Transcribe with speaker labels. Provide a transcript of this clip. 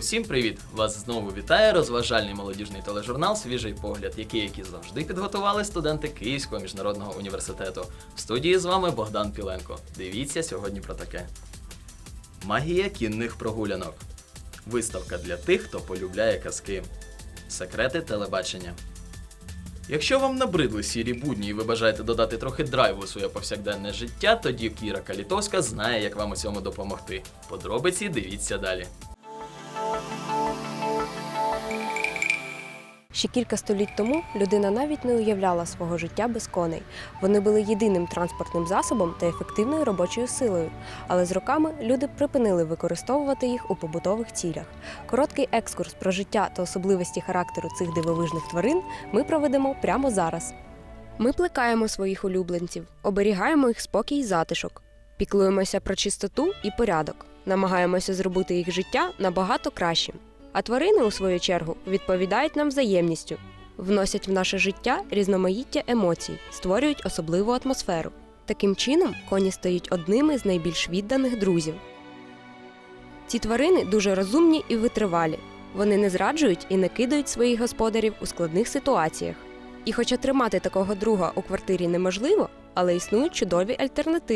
Speaker 1: Усім привіт! Вас знову вітає розважальний молодіжний тележурнал Свіжий погляд, який як і завжди підготували студенти Київського міжнародного університету. В студії з вами Богдан Піленко. Дивіться сьогодні про таке: Магія кінних прогулянок. Виставка для тих, хто полюбляє казки. Секрети телебачення. Якщо вам набридли сірі будні і ви бажаєте додати трохи драйву у своє повсякденне життя, тоді Кіра Калітовська знає, як вам у цьому допомогти. Подробиці дивіться далі.
Speaker 2: Ще кілька століть тому людина навіть не уявляла свого життя без коней. Вони були єдиним транспортним засобом та ефективною робочою силою. Але з роками люди припинили використовувати їх у побутових цілях. Короткий екскурс про життя та особливості характеру цих дивовижних тварин ми проведемо прямо зараз. Ми плекаємо своїх улюбленців, оберігаємо їх спокій і затишок, піклуємося про чистоту і порядок, намагаємося зробити їх життя набагато кращим. А тварини, у свою чергу, відповідають нам взаємністю, вносять в наше життя різноманіття емоцій, створюють особливу атмосферу. Таким чином, коні стають одними з найбільш відданих друзів. Ці тварини дуже розумні і витривалі. Вони не зраджують і не кидають своїх господарів у складних ситуаціях. І хоча тримати такого друга у квартирі неможливо, але існують чудові альтернативи.